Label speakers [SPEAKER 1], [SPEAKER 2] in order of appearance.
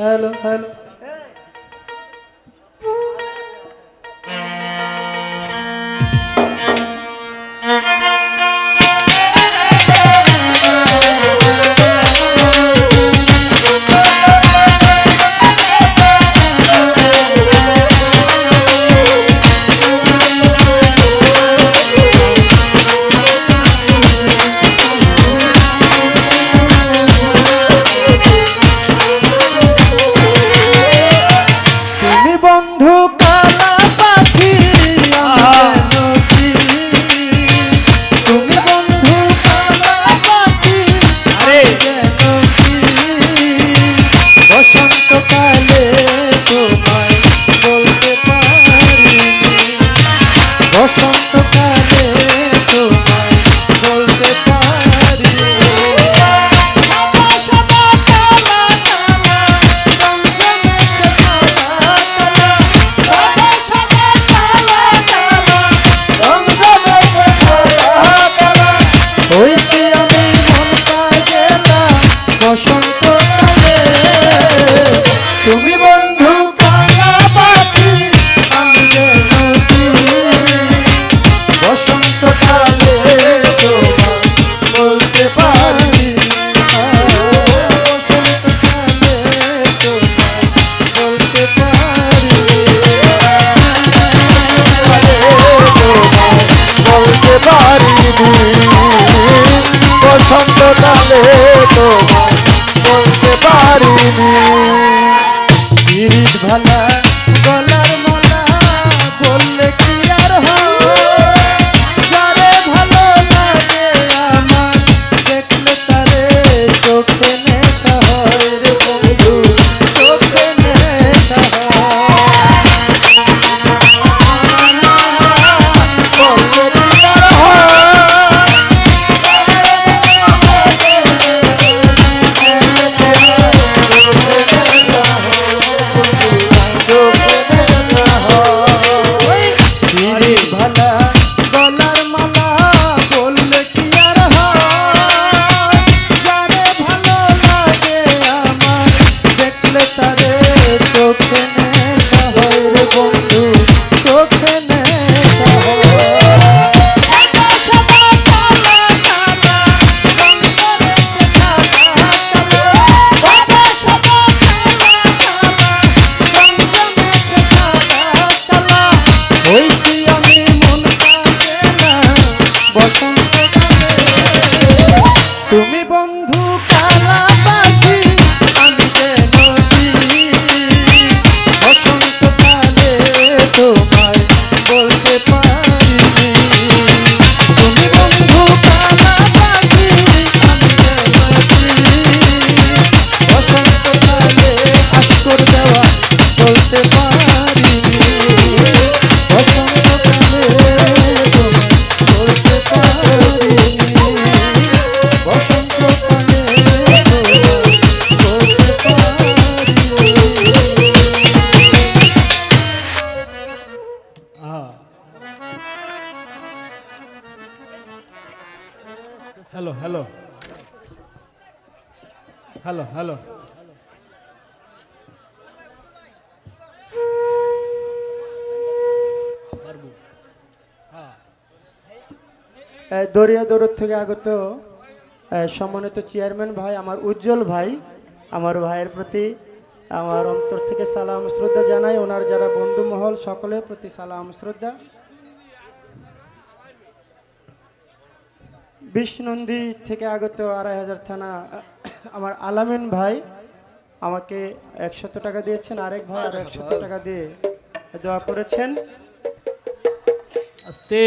[SPEAKER 1] hello hello কালে তোমার বলতে পারি বসন্তকালে তো বলতে পারি বসন্তকালে তো বলতে
[SPEAKER 2] পারি হ্যালো হ্যালো হ্যালো হ্যালো
[SPEAKER 1] দরিয়া দৌড় থেকে আগত সম্মানিত চেয়ারম্যান ভাই, আমার উজ্জ্বল ভাই, আমার ভাইয়ের প্রতি আমার অন্তর থেকে সালাম, শ্রদ্ধা জানাই। ওনার যারা বন্ধু মহল সকলের প্রতি সালাম, শ্রদ্ধা। বিষ্ণন্দী থেকে আগত আড়াই হাজার থানা, আমার আলামিন ভাই, আমাকে একশত টাকা দিয়েছেন। আরেক ভাই আর একশত টাকা দিয়ে দোয়া করেছেন।
[SPEAKER 2] আস্তে।